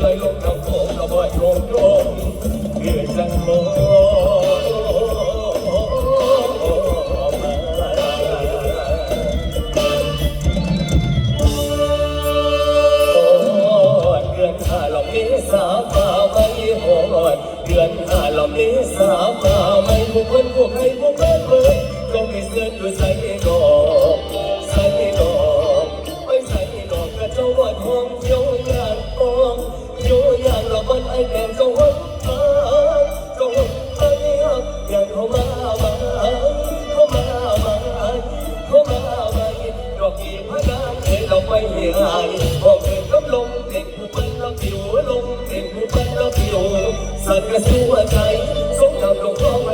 ไปยลงน้ำ ยังเขามาไหมเขามาไหมเขามาไหมดอกอีพระนางใคยดอกไม่เหี่ยายบอกเกิดน้ำลมเด็กผู้เป็นลำผิวลมเด็กผู้เป็นลำผิวสั่กระสู้ใจสมกับหลวงพ่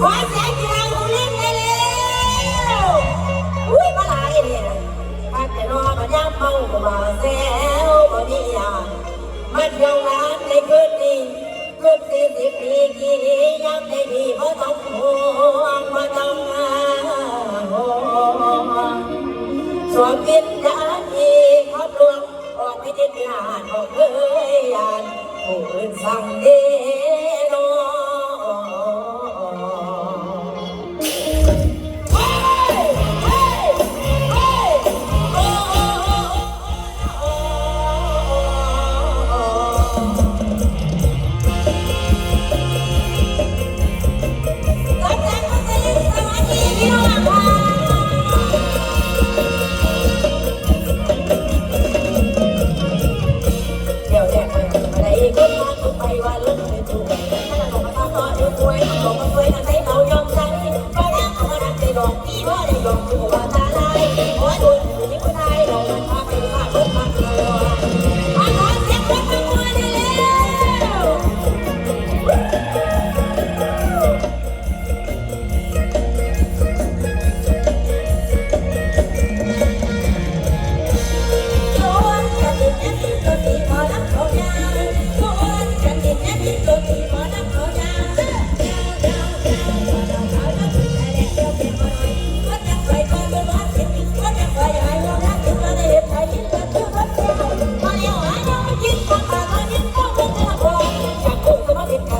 ขอเสียงเชีร์คุลิงเลยเร็วอุ้ยมาหลายเนี่ยปัดแต่รอมายำเมาก็มาแซบ่มีอะมันยองร้านในคืนนี้คืนสี่สิบปีกี่ยำได้ดีเพราะต้องห่วงเพราะต้องห่วงสวมกินด้านอีกครอบรวมออกไม่ได้งานออกเอ้ยอ่านโอนสั่งเอง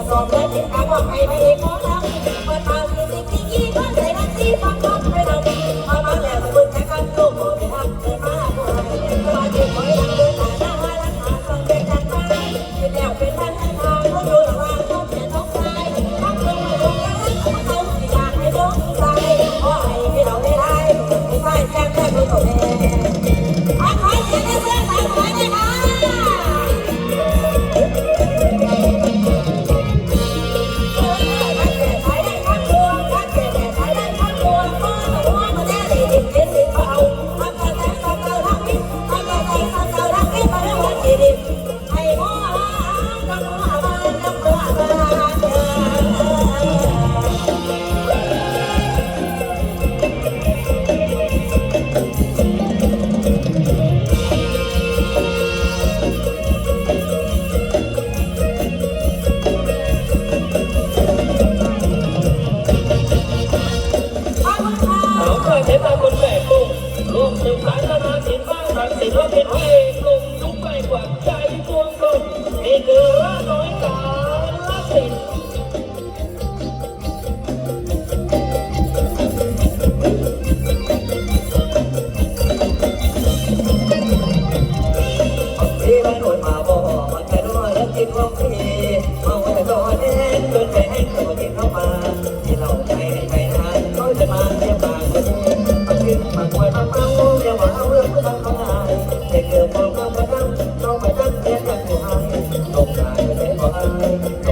สอบเลิศติดตามออกไปไปเองขอทำเปิด ถือว่าเป็นพระเอกลงยุกไปกว่าใจตัวตนนี่คือ Bye.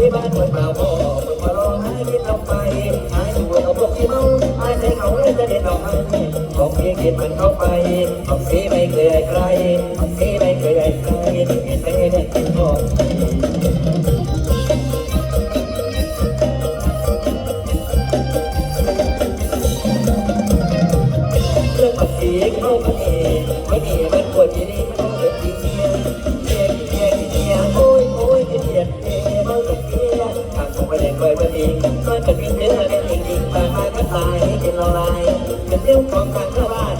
ที่บ้านคนเมาบ่คนมาร้องไห้ที่ทำไปหายหัวเอาพวกที่เมาหายใจเขาเลยจะเด็ดออกห้ของเพียกินมันเข้าไปของสีไม่เคยใคร เป็นเ干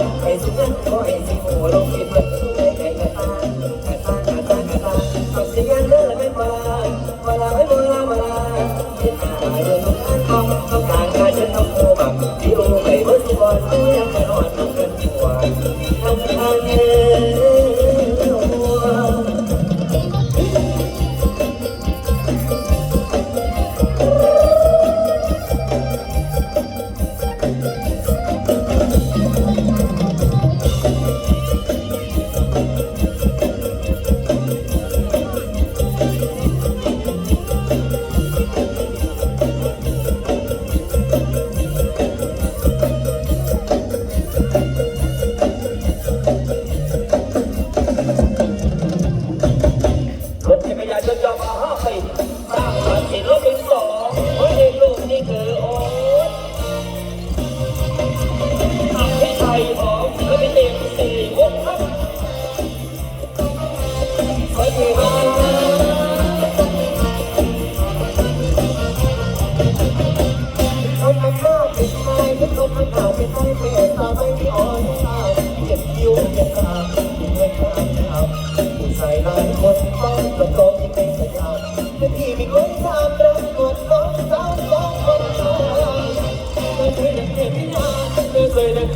Thank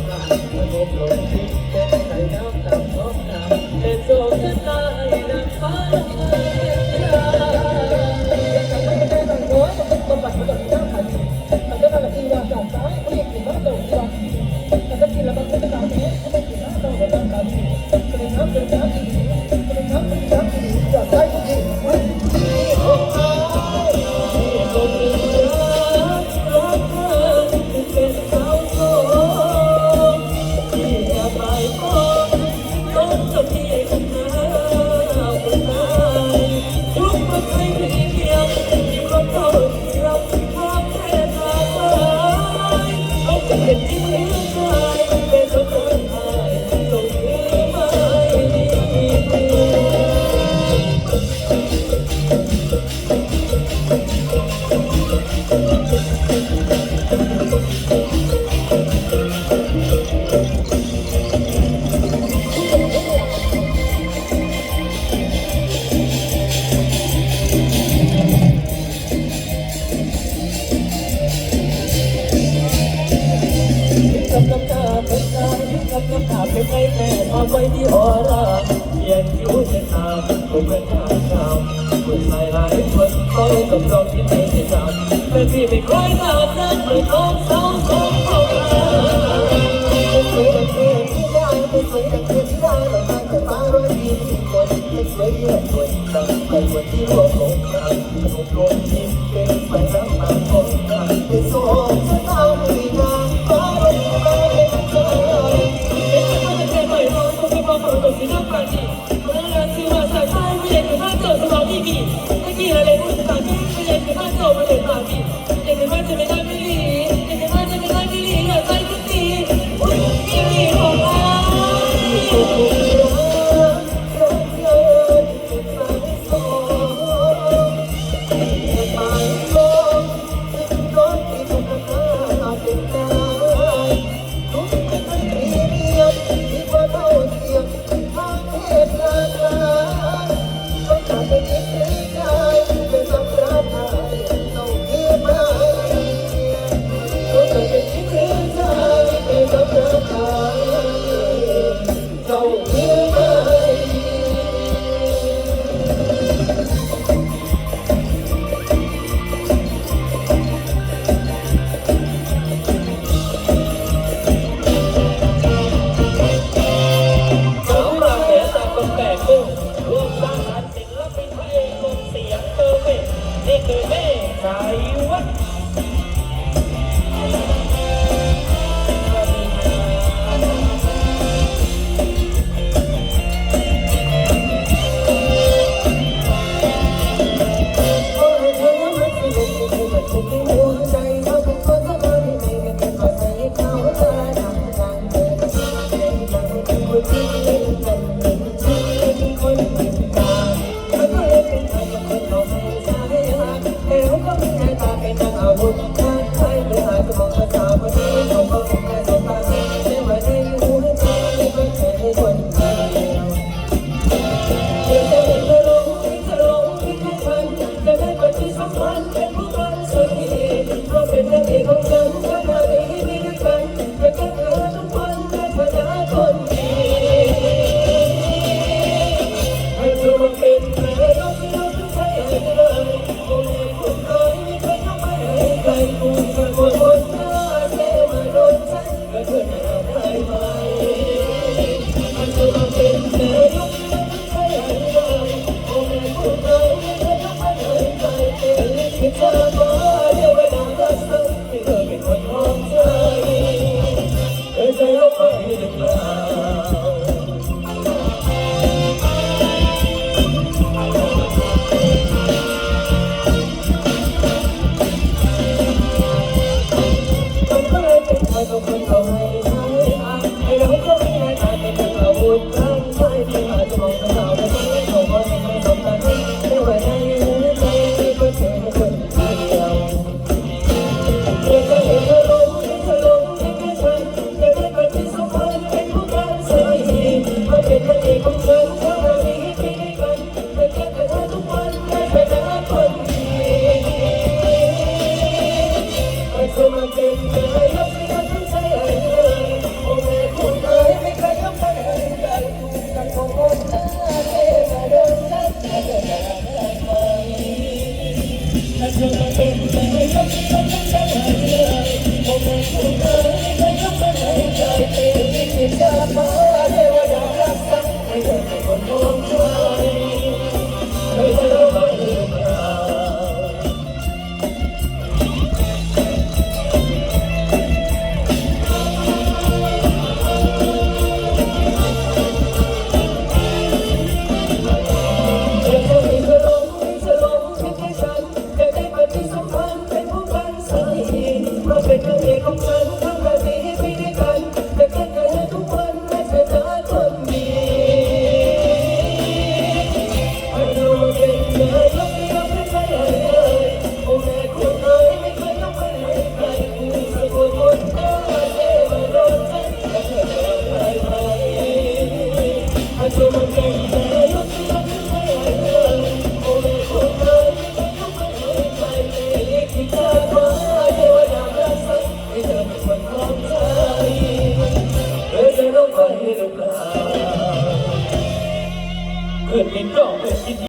you. ไม่ที่ออร่าเพียงผิวจะตามคงไม่ทาดคำคนหลายหลายคนต้อยกับเราที่ไม่ได้จำแต่พี่ไม่ใคร่ารักเหมือนน้องสองเราสวยดังที่ไสวยดัต่าองคนที่รวมหลง นี่คือเม่สาย